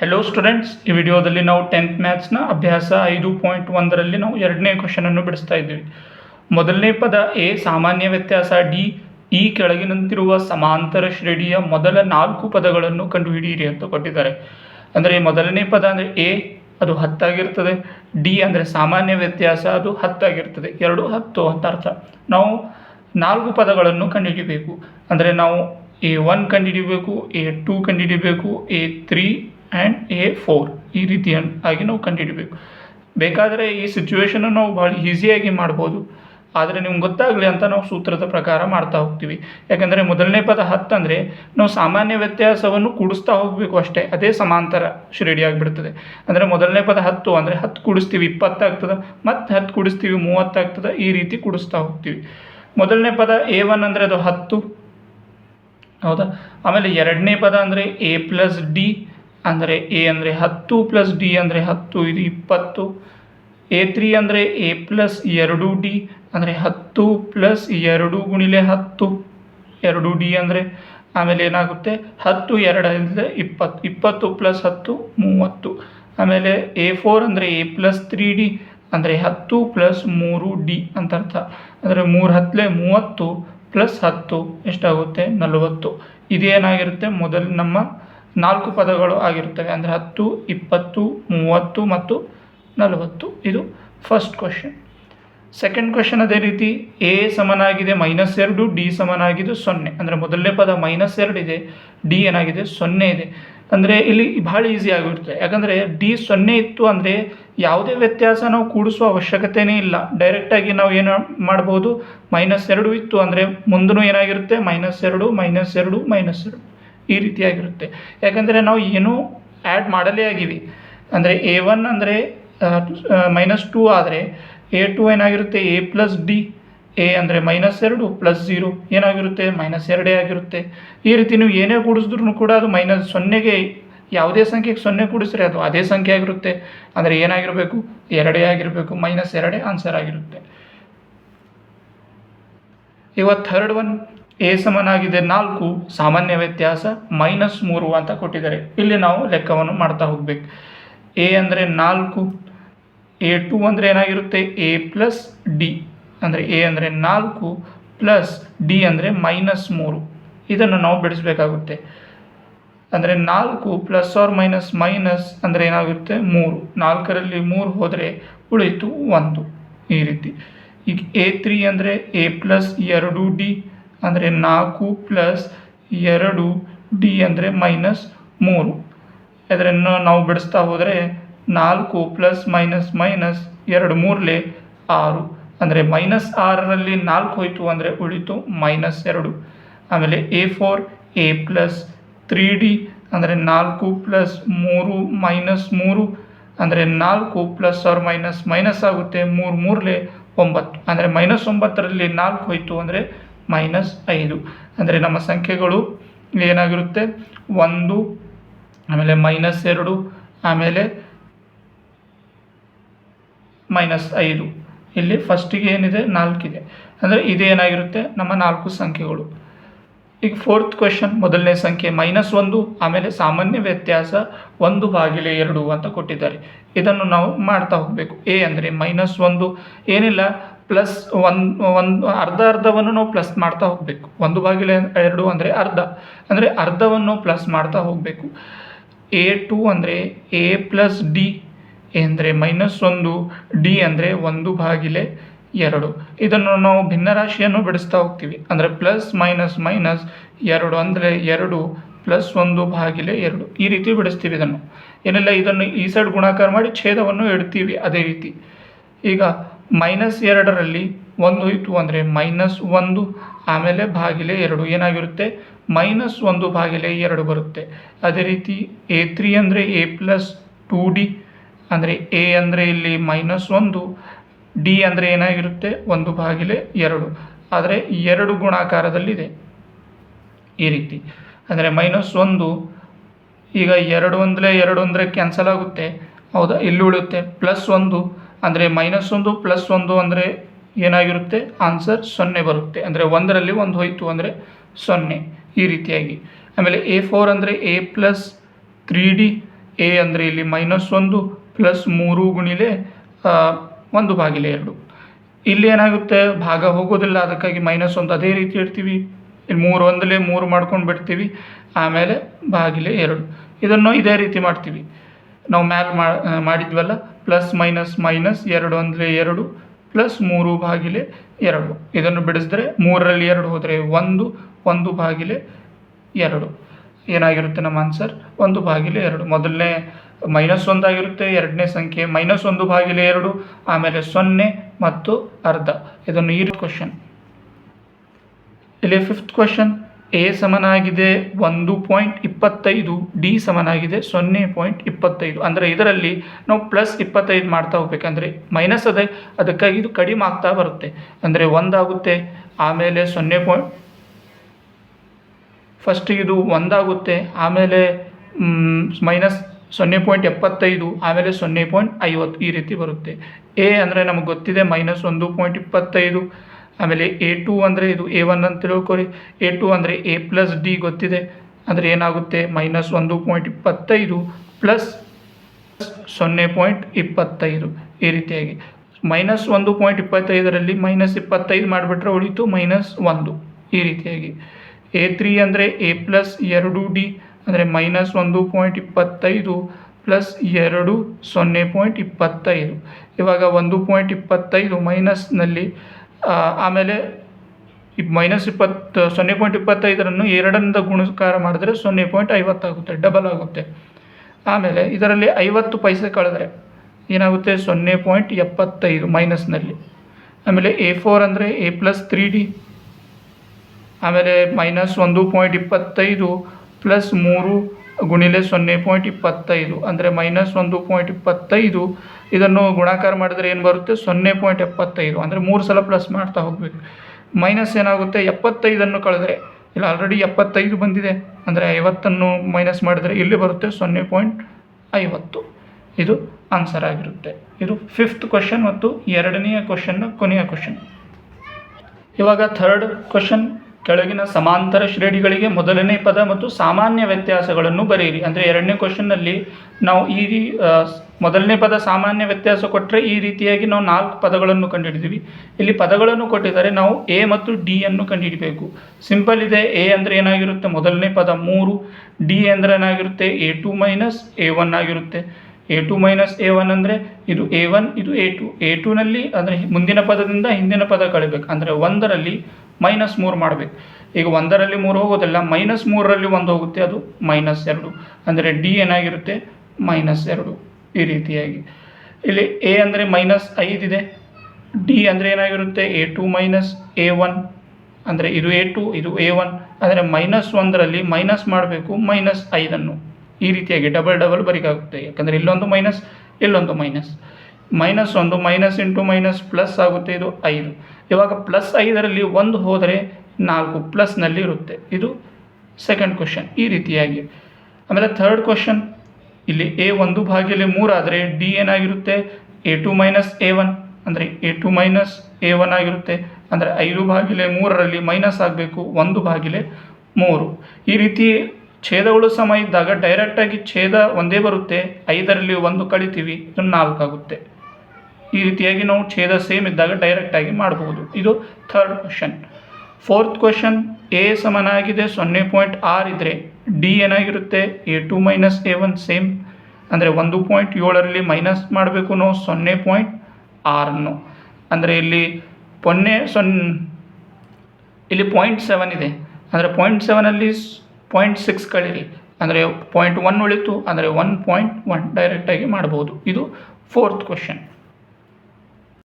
Hello students ಈ ವಿಡಿಯೋದಲ್ಲಿ ನಾವು ಟೆಂತ್ ಮ್ಯಾಥ್ಸ್ನ ಅಭ್ಯಾಸ ಐದು ಪಾಯಿಂಟ್ ಒಂದರಲ್ಲಿ ನಾವು ಎರಡನೇ ಕ್ವಶನನ್ನು ಬಿಡಿಸ್ತಾ ಇದ್ದೀವಿ. ಮೊದಲನೇ ಪದ ಎ, ಸಾಮಾನ್ಯ ವ್ಯತ್ಯಾಸ ಡಿ, ಈ ಕೆಳಗಿನಂತಿರುವ ಸಮಾಂತರ ಶ್ರೇಣಿಯ ಮೊದಲ ನಾಲ್ಕು ಪದಗಳನ್ನು ಕಂಡುಹಿಡಿಯಿರಿ ಅಂತ ಕೊಟ್ಟಿದ್ದಾರೆ. ಅಂದರೆ ಮೊದಲನೇ ಪದ ಅಂದರೆ ಎ, ಅದು ಹತ್ತಾಗಿರ್ತದೆ. ಡಿ ಅಂದರೆ ಸಾಮಾನ್ಯ ವ್ಯತ್ಯಾಸ, ಅದು ಹತ್ತಾಗಿರ್ತದೆ. ಎರಡು ಹತ್ತು ಅಂತ ಅರ್ಥ. ನಾವು ನಾಲ್ಕು ಪದಗಳನ್ನು ಕಂಡುಹಿಡಿಯಬೇಕು ಅಂದರೆ ನಾವು ಎ ಒನ್ ಕಂಡುಹಿಡಿಬೇಕು, ಎ ಟೂ ಕಂಡುಹಿಡಿಬೇಕು, a three and a four ಈ ರೀತಿ ಆಗಿ ನಾವು ಕಂಡುಹಿಡಬೇಕು. ಬೇಕಾದರೆ ಈ ಸಿಚುವೇಶನ್ನು ನಾವು ಭಾಳ ಈಸಿಯಾಗಿ ಮಾಡ್ಬೋದು. ಆದರೆ ನಿಮ್ಗೆ ಗೊತ್ತಾಗಲಿ ಅಂತ ನಾವು ಸೂತ್ರದ ಪ್ರಕಾರ ಮಾಡ್ತಾ ಹೋಗ್ತೀವಿ. ಯಾಕಂದರೆ ಮೊದಲನೇ ಪದ ಹತ್ತಂದರೆ ನಾವು ಸಾಮಾನ್ಯ ವ್ಯತ್ಯಾಸವನ್ನು ಕೂಡಿಸ್ತಾ ಹೋಗಬೇಕು ಅಷ್ಟೇ. ಅದೇ ಸಮಾಂತರ ಶ್ರೇಣಿ ಆಗಿಬಿಡ್ತದೆ. ಅಂದರೆ ಮೊದಲನೇ ಪದ ಹತ್ತು ಅಂದರೆ ಹತ್ತು ಕೂಡಿಸ್ತೀವಿ ಇಪ್ಪತ್ತಾಗ್ತದೆ ಮತ್ತು ಹತ್ತು ಕೂಡಿಸ್ತೀವಿ ಮೂವತ್ತಾಗ್ತದೆ ಈ ರೀತಿ ಕೂಡಿಸ್ತಾ ಹೋಗ್ತೀವಿ. ಮೊದಲನೇ ಪದ ಎ ಒನ್ ಅಂದರೆ ಅದು ಹತ್ತು. ಹೌದಾ? ಆಮೇಲೆ ಎರಡನೇ ಪದ ಅಂದರೆ ಎ ಪ್ಲಸ್ ಡಿ ಅಂದರೆ ಎ ಅಂದರೆ ಹತ್ತು ಪ್ಲಸ್ ಡಿ ಅಂದರೆ ಹತ್ತು, ಇದು ಇಪ್ಪತ್ತು. ಎ ತ್ರೀ ಅಂದರೆ ಎ ಪ್ಲಸ್ ಎರಡು ಡಿ ಅಂದರೆ ಹತ್ತು ಪ್ಲಸ್ ಎರಡು ಗುಣಿಲೆ ಹತ್ತು. ಎರಡು ಡಿ ಅಂದರೆ ಆಮೇಲೆ ಏನಾಗುತ್ತೆ? ಹತ್ತು ಎರಡರಿಂದ ಇಪ್ಪತ್ತು. ಇಪ್ಪತ್ತು ಪ್ಲಸ್ ಹತ್ತು, ಮೂವತ್ತು. ಆಮೇಲೆ ಎ ಫೋರ್ ಅಂದರೆ ಎ ಪ್ಲಸ್ ತ್ರೀ ಡಿ ಅಂದರೆ ಹತ್ತು ಪ್ಲಸ್ ಮೂರು ಡಿ ಅಂತ ಅರ್ಥ. ಅಂದರೆ ಮೂರು ಹತ್ತಲೆ ಮೂವತ್ತು ಪ್ಲಸ್ ಹತ್ತು ಎಷ್ಟಾಗುತ್ತೆ? ನಲವತ್ತು. ಇದೇನಾಗಿರುತ್ತೆ? ಮೊದಲು ನಮ್ಮ ನಾಲ್ಕು ಪದಗಳು ಆಗಿರುತ್ತವೆ ಅಂದರೆ ಹತ್ತು, ಇಪ್ಪತ್ತು, ಮೂವತ್ತು ಮತ್ತು ನಲವತ್ತು. ಇದು ಫಸ್ಟ್ ಕ್ವಶನ್ ಸೆಕೆಂಡ್ ಕ್ವಶನ್ ಅದೇ ರೀತಿ ಎ ಸಮನಾಗಿದೆ ಮೈನಸ್ ಎರಡು ಡಿ ಸಮನಾಗಿದ್ದು ಸೊನ್ನೆ. ಅಂದರೆ ಮೊದಲನೇ ಪದ ಮೈನಸ್ ಎರಡು ಇದೆ ಡಿ ಏನಾಗಿದೆ ಸೊನ್ನೆ ಇದೆ. ಅಂದರೆ ಇಲ್ಲಿ ಭಾಳ ಈಸಿ ಆಗಿರುತ್ತೆ. ಯಾಕಂದರೆ ಡಿ ಸೊನ್ನೆ ಇತ್ತು ಅಂದರೆ ಯಾವುದೇ ವ್ಯತ್ಯಾಸ ನಾವು ಕೂಡಿಸುವ ಅವಶ್ಯಕತೆಯೇ ಇಲ್ಲ. ಡೈರೆಕ್ಟಾಗಿ ನಾವು ಏನು ಮಾಡ್ಬೋದು? ಮೈನಸ್ ಎರಡು ಇತ್ತು ಅಂದರೆ ಮುಂದೂ ಏನಾಗಿರುತ್ತೆ? ಮೈನಸ್ ಎರಡು ಮೈನಸ್ ಎರಡು ಮೈನಸ್ ಎರಡು. ಈ ರೀತಿಯಾಗಿರುತ್ತೆ. ಯಾಕಂದರೆ ನಾವು ಏನೂ ಆ್ಯಡ್ ಮಾಡಲೇ ಆಗಿವಿ. ಅಂದರೆ ಎ ಒನ್ ಅಂದರೆ ಮೈನಸ್ ಟೂ ಆದರೆ ಎ ಟು ಏನಾಗಿರುತ್ತೆ? ಎ ಪ್ಲಸ್ ಡಿ ಎ ಅಂದರೆ ಮೈನಸ್ ಎರಡು ಪ್ಲಸ್ ಜೀರೋ ಏನಾಗಿರುತ್ತೆ? ಮೈನಸ್ ಎರಡೇ ಆಗಿರುತ್ತೆ. ಈ ರೀತಿ ನೀವು ಏನೇ ಕೂಡಿಸಿದ್ರು ಕೂಡ ಅದು ಮೈನಸ್ ಸೊನ್ನೆಗೆ ಯಾವುದೇ ಸಂಖ್ಯೆಗೆ ಸೊನ್ನೆ ಕೂಡಿಸ್ರೆ ಅದು ಅದೇ ಸಂಖ್ಯೆ ಆಗಿರುತ್ತೆ. ಅಂದರೆ ಏನಾಗಿರಬೇಕು? ಎರಡೇ ಆಗಿರಬೇಕು. ಮೈನಸ್ ಎರಡೇ ಆನ್ಸರ್ ಆಗಿರುತ್ತೆ. ಇವತ್ತು ಥರ್ಡ್ ಒನ್ ಎ ಸಮನಾಗಿದೆ ನಾಲ್ಕು, ಸಾಮಾನ್ಯ ವ್ಯತ್ಯಾಸ ಮೈನಸ್ ಮೂರು ಅಂತ ಕೊಟ್ಟಿದ್ದಾರೆ. ಇಲ್ಲಿ ನಾವು ಲೆಕ್ಕವನ್ನು ಮಾಡ್ತಾ ಹೋಗ್ಬೇಕು. ಎ ಅಂದರೆ ನಾಲ್ಕು, ಎ ಟು ಅಂದರೆ ಏನಾಗಿರುತ್ತೆ? A plus d. ಅಂದರೆ ಎ ಅಂದರೆ ನಾಲ್ಕು ಪ್ಲಸ್ ಡಿ ಅಂದರೆ ಮೈನಸ್ ಮೂರು. ಇದನ್ನು ನಾವು ಬಿಡಿಸಬೇಕಾಗುತ್ತೆ. ಅಂದರೆ ನಾಲ್ಕು ಪ್ಲಸ್ ಆರ್ ಮೈನಸ್ ಮೈನಸ್ ಅಂದರೆ ಏನಾಗುತ್ತೆ ಮೂರು. ನಾಲ್ಕರಲ್ಲಿ ಮೂರು ಹೋದರೆ ಉಳಿತು ಒಂದು ಈ ರೀತಿ. ಈಗ ಎ ತ್ರೀ ಅಂದರೆ ಎ ಪ್ಲಸ್ ಎರಡು ಡಿ. ಅಂದರೆ ನಾಲ್ಕು ಪ್ಲಸ್ ಎರಡು ಡಿ ಅಂದರೆ ಮೈನಸ್ ಮೂರು. ಅದರನ್ನು ನಾವು ಬಿಡಿಸ್ತಾ ಹೋದರೆ ನಾಲ್ಕು ಪ್ಲಸ್ ಮೈನಸ್ ಮೈನಸ್ ಎರಡು ಮೂರಲೆ ಆರು. ಅಂದರೆ ಮೈನಸ್ ಆರರಲ್ಲಿ ನಾಲ್ಕು ಹೋಯಿತು ಅಂದರೆ ಉಳಿತು ಮೈನಸ್ ಎರಡು. ಆಮೇಲೆ a four, a plus three d ಅಂದರೆ ನಾಲ್ಕು ಪ್ಲಸ್ ಮೂರು ಮೈನಸ್ ಮೂರು ಅಂದರೆ ನಾಲ್ಕು ಪ್ಲಸ್ ಆರ್ ಮೈನಸ್ ಮೈನಸ್ ಆಗುತ್ತೆ ಮೂರು ಮೂರಲೆ ಒಂಬತ್ತು. ಅಂದರೆ ಮೈನಸ್ ಒಂಬತ್ತರಲ್ಲಿ ನಾಲ್ಕು ಹೋಯಿತು ಅಂದರೆ ಮೈನಸ್ ಐದು. ಅಂದರೆ ನಮ್ಮ ಸಂಖ್ಯೆಗಳು ಏನಾಗಿರುತ್ತೆ? ಒಂದು, ಆಮೇಲೆ ಮೈನಸ್ ಎರಡು, ಆಮೇಲೆ ಮೈನಸ್ ಐದು. ಇಲ್ಲಿ ಫಸ್ಟಿಗೆ ಏನಿದೆ? ನಾಲ್ಕಿದೆ. ಅಂದರೆ ಇದೇನಾಗಿರುತ್ತೆ? ನಮ್ಮ ನಾಲ್ಕು ಸಂಖ್ಯೆಗಳು. ಈಗ ಫೋರ್ತ್ ಕ್ವೆಶನ್ ಮೊದಲನೇ ಸಂಖ್ಯೆ ಮೈನಸ್ ಒಂದು, ಆಮೇಲೆ ಸಾಮಾನ್ಯ ವ್ಯತ್ಯಾಸ ಒಂದು ಬಾಗಿಲೆ ಎರಡು ಅಂತ ಕೊಟ್ಟಿದ್ದಾರೆ. ಇದನ್ನು ನಾವು ಮಾಡ್ತಾ ಹೋಗಬೇಕು. ಎ ಅಂದರೆ ಮೈನಸ್ ಒಂದು. ಏನಿಲ್ಲ ಪ್ಲಸ್ ಒಂದು ಒಂದು ಅರ್ಧ ಅರ್ಧವನ್ನು ನಾವು ಪ್ಲಸ್ ಮಾಡ್ತಾ ಹೋಗಬೇಕು. ಒಂದು ಬಾಗಿಲೆ ಎರಡು ಅಂದರೆ ಅರ್ಧ. ಅಂದರೆ ಅರ್ಧವನ್ನು ಪ್ಲಸ್ ಮಾಡ್ತಾ ಹೋಗಬೇಕು. ಎ ಟು ಅಂದರೆ ಎ ಪ್ಲಸ್ ಡಿ ಅಂದರೆ ಮೈನಸ್ ಒಂದು ಡಿ ಅಂದರೆ ಒಂದು ಬಾಗಿಲೆ ಎರಡು. ಇದನ್ನು ನಾವು ಭಿನ್ನರಾಶಿಯನ್ನು ಬಿಡಿಸ್ತಾ ಹೋಗ್ತೀವಿ. ಅಂದರೆ ಪ್ಲಸ್ ಮೈನಸ್ ಮೈನಸ್ ಎರಡು ಅಂದರೆ ಎರಡು ಪ್ಲಸ್ ಒಂದು ಬಾಗಿಲೆ ಎರಡು. ಈ ರೀತಿ ಬಿಡಿಸ್ತೀವಿ ಇದನ್ನು. ಏನೆಲ್ಲ, ಇದನ್ನು ಈ ಸೈಡ್ ಗುಣಾಕಾರ ಮಾಡಿ ಛೇದವನ್ನು ಇಡ್ತೀವಿ ಅದೇ ರೀತಿ. ಈಗ ಮೈನಸ್ ಎರಡರಲ್ಲಿ ಒಂದು ಇತ್ತು ಅಂದರೆ ಮೈನಸ್ ಒಂದು, ಆಮೇಲೆ ಭಾಗಿಲೆ ಎರಡು ಏನಾಗಿರುತ್ತೆ? ಮೈನಸ್ ಒಂದು ಭಾಗಿಲೆ ಎರಡು ಬರುತ್ತೆ. ಅದೇ ರೀತಿ ಎ ತ್ರೀ ಅಂದರೆ ಎ ಪ್ಲಸ್ ಟೂ ಡಿ ಅಂದರೆ ಎ ಅಂದರೆ ಇಲ್ಲಿ ಮೈನಸ್ ಒಂದು ಡಿ ಅಂದರೆ ಏನಾಗಿರುತ್ತೆ? ಒಂದು ಬಾಗಿಲೆ ಎರಡು. ಆದರೆ ಎರಡು ಗುಣಾಕಾರದಲ್ಲಿದೆ. ಈ ರೀತಿ. ಅಂದರೆ ಮೈನಸ್ ಒಂದು, ಈಗ ಎರಡು ಒಂದಲೇ ಎರಡು ಅಂದರೆ ಕ್ಯಾನ್ಸಲ್ ಆಗುತ್ತೆ. ಹೌದಾ? ಇಲ್ಲಿ ಉಳಿಯುತ್ತೆ. ಪ್ಲಸ್ ಒಂದು ಅಂದರೆ ಮೈನಸ್ ಒಂದು ಪ್ಲಸ್ ಒಂದು ಅಂದರೆ ಏನಾಗಿರುತ್ತೆ? ಆನ್ಸರ್ ಸೊನ್ನೆ ಬರುತ್ತೆ. ಅಂದರೆ ಒಂದರಲ್ಲಿ ಒಂದು ಹೋಯಿತು ಅಂದರೆ ಸೊನ್ನೆ ಈ ರೀತಿಯಾಗಿ. ಆಮೇಲೆ ಎ ಫೋರ್ ಅಂದರೆ a plus three d a ಅಂದರೆ ಇಲ್ಲಿ ಮೈನಸ್ ಒಂದು ಪ್ಲಸ್ ಮೂರು ಗುಣಿಲೆ ಒಂದು ಬಾಗಿಲೆ ಎರಡು. ಇಲ್ಲಿ ಏನಾಗುತ್ತೆ? ಭಾಗ ಹೋಗೋದಿಲ್ಲ, ಅದಕ್ಕಾಗಿ ಮೈನಸ್ ಒಂದು ಅದೇ ರೀತಿ ಇಡ್ತೀವಿ ಮೂರು ಒಂದಲೇ ಮೂರು ಮಾಡ್ಕೊಂಡು ಬಿಡ್ತೀವಿ. ಆಮೇಲೆ ಬಾಗಿಲೆ ಎರಡು. ಇದನ್ನು ಇದೇ ರೀತಿ ಮಾಡ್ತೀವಿ. ನಾವು ಮ್ಯಾಲ್ ಮಾಡಿದ್ವಲ್ಲ? ಪ್ಲಸ್ ಮೈನಸ್ ಮೈನಸ್ ಎರಡು ಅಂದರೆ ಎರಡು ಪ್ಲಸ್ ಮೂರು ಬಾಗಿಲೆ ಎರಡು. ಇದನ್ನು ಬಿಡಿಸಿದ್ರೆ ಮೂರರಲ್ಲಿ ಎರಡು ಹೋದರೆ ಒಂದು ಒಂದು ಬಾಗಿಲೆ ಎರಡು. ಏನಾಗಿರುತ್ತೆ ನಮ್ಮ ಆನ್ಸರ್ ಒಂದು ಬಾಗಿಲೆ ಎರಡು. ಮೊದಲನೇ ಮೈನಸ್ ಒಂದಾಗಿರುತ್ತೆ ಎರಡನೇ ಸಂಖ್ಯೆ ಮೈನಸ್ ಒಂದು ಬಾಗಿಲೆ ಎರಡು, ಆಮೇಲೆ ಸೊನ್ನೆ ಮತ್ತು ಅರ್ಧ. ಇದನ್ನು ಈ ಕ್ವಶನ್ ಇಲ್ಲಿ ಫಿಫ್ತ್ ಕ್ವಶನ್ ಎ ಸಮನಾಗಿದೆ ಒಂದು ಪಾಯಿಂಟ್ ಇಪ್ಪತ್ತೈದು ಡಿ ಸಮನಾಗಿದೆ ಸೊನ್ನೆ ಪಾಯಿಂಟ್ ಇಪ್ಪತ್ತೈದು. ಅಂದರೆ ಇದರಲ್ಲಿ ನಾವು ಪ್ಲಸ್ ಇಪ್ಪತ್ತೈದು ಮಾಡ್ತಾ ಹೋಗ್ಬೇಕಂದ್ರೆ ಮೈನಸ್ ಅದೇ ಅದಕ್ಕಾಗಿ ಇದು ಕಡಿಮೆ ಆಗ್ತಾ ಬರುತ್ತೆ. ಅಂದರೆ ಒಂದಾಗುತ್ತೆ ಆಮೇಲೆ ಸೊನ್ನೆ ಪಾಯಿಂಟ್ ಫಸ್ಟ್ ಇದು ಒಂದಾಗುತ್ತೆ ಆಮೇಲೆ ಮೈನಸ್ ಸೊನ್ನೆ ಪಾಯಿಂಟ್ ಎಪ್ಪತ್ತೈದು, ಆಮೇಲೆ ಸೊನ್ನೆ ಪಾಯಿಂಟ್ ಐವತ್ತು ಈ ರೀತಿ ಬರುತ್ತೆ. ಎ ಅಂದರೆ ನಮಗೆ ಗೊತ್ತಿದೆ ಮೈನಸ್ ಒಂದು ಪಾಯಿಂಟ್ ಇಪ್ಪತ್ತೈದು ಆಮೇಲೆ ಎ ಟು ಅಂದರೆ ಇದು ಎ ಒನ್ ಅಂತ ತಿಳ್ಕೊರಿ ಎ ಟು ಅಂದರೆ ಎ ಪ್ಲಸ್ ಡಿ ಗೊತ್ತಿದೆ. ಅಂದರೆ ಏನಾಗುತ್ತೆ? ಮೈನಸ್ ಒಂದು ಪಾಯಿಂಟ್ ಇಪ್ಪತ್ತೈದು ಪ್ಲಸ್ ಸೊನ್ನೆ ಪಾಯಿಂಟ್ ಇಪ್ಪತ್ತೈದು. ಈ ರೀತಿಯಾಗಿ. ಮೈನಸ್ ಒಂದು ಪಾಯಿಂಟ್ ಇಪ್ಪತ್ತೈದರಲ್ಲಿ ಮೈನಸ್ ಇಪ್ಪತ್ತೈದು ಮಾಡಿಬಿಟ್ರೆ ಉಳಿತು ಮೈನಸ್ ಒಂದು. ಈ ರೀತಿಯಾಗಿ. ಎ ತ್ರೀ ಅಂದರೆ ಎ ಪ್ಲಸ್ ಎರಡು ಡಿ ಅಂದರೆ ಮೈನಸ್ ಒಂದು ಪಾಯಿಂಟ್ ಇಪ್ಪತ್ತೈದು ಪ್ಲಸ್ ಎರಡು ಸೊನ್ನೆ ಪಾಯಿಂಟ್ ಇಪ್ಪತ್ತೈದು. ಇವಾಗ ಒಂದು ಪಾಯಿಂಟ್ ಇಪ್ಪತ್ತೈದು ಮೈನಸ್ನಲ್ಲಿ ಆಮೇಲೆ ಮೈನಸ್ ಇಪ್ಪತ್ತು, ಸೊನ್ನೆ ಪಾಯಿಂಟ್ ಇಪ್ಪತ್ತೈದರನ್ನು ಎರಡರಿಂದ ಗುಣಕಾರ ಮಾಡಿದ್ರೆ ಸೊನ್ನೆ ಪಾಯಿಂಟ್ ಐವತ್ತಾಗುತ್ತೆ ಡಬಲ್ ಆಗುತ್ತೆ. ಆಮೇಲೆ ಇದರಲ್ಲಿ ಐವತ್ತು ಪೈಸೆ ಕಳೆದ್ರೆ ಏನಾಗುತ್ತೆ? ಸೊನ್ನೆ ಪಾಯಿಂಟ್ ಎಪ್ಪತ್ತೈದು ಮೈನಸ್ನಲ್ಲಿ ಆಮೇಲೆ ಎ ಫೋರ್ ಅಂದರೆ ಎ ಪ್ಲಸ್ ತ್ರೀ ಡಿ ಆಮೇಲೆ ಮೈನಸ್ ಒಂದು ಪಾಯಿಂಟ್ ಇಪ್ಪತ್ತೈದು ಪ್ಲಸ್ ಮೂರು ಗುಣಿಲೆ ಸೊನ್ನೆ ಪಾಯಿಂಟ್ ಇಪ್ಪತ್ತೈದು, ಅಂದರೆ ಮೈನಸ್ ಒಂದು ಪಾಯಿಂಟ್ ಇಪ್ಪತ್ತೈದು, ಇದನ್ನು ಗುಣಾಕಾರ ಮಾಡಿದ್ರೆ ಏನು ಬರುತ್ತೆ? ಸೊನ್ನೆ ಪಾಯಿಂಟ್ ಎಪ್ಪತ್ತೈದು, ಅಂದರೆ ಮೂರು ಸಲ ಪ್ಲಸ್ ಮಾಡ್ತಾ ಹೋಗಬೇಕು. ಮೈನಸ್ ಏನಾಗುತ್ತೆ? ಎಪ್ಪತ್ತೈದನ್ನು ಕಳೆದ್ರೆ, ಇಲ್ಲ ಆಲ್ರೆಡಿ ಎಪ್ಪತ್ತೈದು ಬಂದಿದೆ, ಅಂದರೆ ಐವತ್ತನ್ನು ಮೈನಸ್ ಮಾಡಿದರೆ ಇಲ್ಲಿ ಬರುತ್ತೆ? ಸೊನ್ನೆ ಪಾಯಿಂಟ್ ಐವತ್ತು. ಇದು ಆನ್ಸರ್ ಆಗಿರುತ್ತೆ. ಇದು ಫಿಫ್ತ್ ಕ್ವಶನ್ ಮತ್ತು ಎರಡನೆಯ ಕ್ವಶನ್ನ ಕೊನೆಯ ಕ್ವಶನ್ ಇವಾಗ ಥರ್ಡ್ ಕ್ವಶನ್ ಕೆಳಗಿನ ಸಮಾಂತರ ಶ್ರೇಣಿಗಳಿಗೆ ಮೊದಲನೇ ಪದ ಮತ್ತು ಸಾಮಾನ್ಯ ವ್ಯತ್ಯಾಸಗಳನ್ನು ಬರೆಯಿರಿ. ಅಂದರೆ ಎರಡನೇ ಕ್ವಶನ್ನಲ್ಲಿ ನಾವು ಈ ರೀ ಮೊದಲನೇ ಪದ ಸಾಮಾನ್ಯ ವ್ಯತ್ಯಾಸ ಕೊಟ್ಟರೆ ಈ ರೀತಿಯಾಗಿ ನಾವು ನಾಲ್ಕು ಪದಗಳನ್ನು ಕಂಡುಹಿಡಿದೀವಿ. ಇಲ್ಲಿ ಪದಗಳನ್ನು ಕೊಟ್ಟಿದ್ದಾರೆ. ನಾವು ಎ ಮತ್ತು ಡಿ ಅನ್ನು ಕಂಡುಹಿಡಬೇಕು. ಸಿಂಪಲ್ ಇದೆ. ಎ ಅಂದರೆ ಏನಾಗಿರುತ್ತೆ? ಮೊದಲನೇ ಪದ ಮೂರು. ಡಿ ಅಂದರೆ ಏನಾಗಿರುತ್ತೆ? A two minus a one ಆಗಿರುತ್ತೆ. A two minus a one ಅಂದರೆ ಇದು ಎ ಒನ್, ಇದು ಎ ಟು. ಎ ಟುನಲ್ಲಿ ಅಂದರೆ ಮುಂದಿನ ಪದದಿಂದ ಹಿಂದಿನ ಪದ ಕಳಿಬೇಕು. ಅಂದರೆ ಒಂದರಲ್ಲಿ ಮೈನಸ್ ಮೂರು ಮಾಡಬೇಕು. ಈಗ ಒಂದರಲ್ಲಿ ಮೂರು ಹೋಗೋದಿಲ್ಲ, ಮೈನಸ್ ಮೂರರಲ್ಲಿ ಒಂದು ಹೋಗುತ್ತೆ, ಅದು ಮೈನಸ್ ಎರಡು. ಅಂದರೆ ಡಿ ಏನಾಗಿರುತ್ತೆ? ಮೈನಸ್ ಎರಡು ಈ ರೀತಿಯಾಗಿ. ಇಲ್ಲಿ ಎ ಅಂದರೆ ಮೈನಸ್ ಐದಿದೆ ಡಿ ಅಂದರೆ ಏನಾಗಿರುತ್ತೆ? A two minus A one. ಅಂದರೆ ಇದು ಎ ಟು, ಇದು ಎ ಒನ್. ಅಂದರೆ ಮೈನಸ್ ಒಂದರಲ್ಲಿ ಮೈನಸ್ ಮಾಡಬೇಕು, ಮೈನಸ್ ಐದನ್ನು. ಈ ರೀತಿಯಾಗಿ ಡಬಲ್ ಡಬಲ್ ಬರೀಕಾಗುತ್ತೆ. ಯಾಕಂದರೆ ಇಲ್ಲೊಂದು ಮೈನಸ್ ಇಲ್ಲೊಂದು ಮೈನಸ್. ಮೈನಸ್ ಒಂದು, ಮೈನಸ್ ಇಂಟು ಮೈನಸ್ ಪ್ಲಸ್ ಆಗುತ್ತೆ ಇದು ಐದು. ಇವಾಗ ಪ್ಲಸ್ ಐದರಲ್ಲಿ ಒಂದು ಹೋದರೆ ನಾಲ್ಕು ಪ್ಲಸ್ನಲ್ಲಿ ಇರುತ್ತೆ. ಇದು ಸೆಕೆಂಡ್ ಕ್ವಶನ್ ಈ ರೀತಿಯಾಗಿ. ಆಮೇಲೆ ಥರ್ಡ್ ಕ್ವಶನ್ ಇಲ್ಲಿ ಎ ಒಂದು ಭಾಗಿಲೆ ಮೂರಾದರೆ ಡಿ ಏನಾಗಿರುತ್ತೆ? A two minus a one ಅಂದರೆ a two minus a one ಆಗಿರುತ್ತೆ. ಅಂದರೆ ಐದು ಭಾಗಿಲೆ ಮೂರರಲ್ಲಿ ಮೈನಸ್ ಆಗಬೇಕು, ಒಂದು ಭಾಗಿಲೆ ಮೂರು. ಈ ರೀತಿ ಛೇದಗಳು ಸಮ ಇದ್ದಾಗ ಡೈರೆಕ್ಟಾಗಿ ಛೇದ ಒಂದೇ ಬರುತ್ತೆ. ಐದರಲ್ಲಿ ಒಂದು ಕಳಿತೀವಿ, ಇದು ನಾಲ್ಕು ಆಗುತ್ತೆ. ಈ ರೀತಿಯಾಗಿ ನಾವು ಛೇದ ಸೇಮ್ ಇದ್ದಾಗ ಡೈರೆಕ್ಟಾಗಿ ಮಾಡಬಹುದು ಇದು third question fourth question a ಸಮನಾಗಿದೆ, ಸೊನ್ನೆ ಪಾಯಿಂಟ್ ಆರ್ ಇದ್ದರೆ ಡಿ ಏನಾಗಿರುತ್ತೆ? A two minus a one same ಅಂದರೆ ಒಂದು ಪಾಯಿಂಟ್ ಏಳರಲ್ಲಿ ಮೈನಸ್ ಮಾಡಬೇಕು ನಾವು ಸೊನ್ನೆ ಪಾಯಿಂಟ್ ಆರನ್ನು ಅಂದರೆ ಇಲ್ಲಿ ಪೊನ್ನೆ, ಸೊನ್, ಇಲ್ಲಿ ಪಾಯಿಂಟ್ ಸೆವೆನ್ ಇದೆ. ಅಂದರೆ ಪಾಯಿಂಟ್ ಸೆವೆನಲ್ಲಿ ಪಾಯಿಂಟ್ ಸಿಕ್ಸ್ ಕಳೀರಿ. ಅಂದರೆ ಪಾಯಿಂಟ್ ಒನ್ ಉಳಿತು, ಅಂದರೆ ಒನ್ ಪಾಯಿಂಟ್ ಒನ್ ಡೈರೆಕ್ಟಾಗಿ ಮಾಡ್ಬೋದು. ಇದು ಫೋರ್ತ್ ಕ್ವಶನ್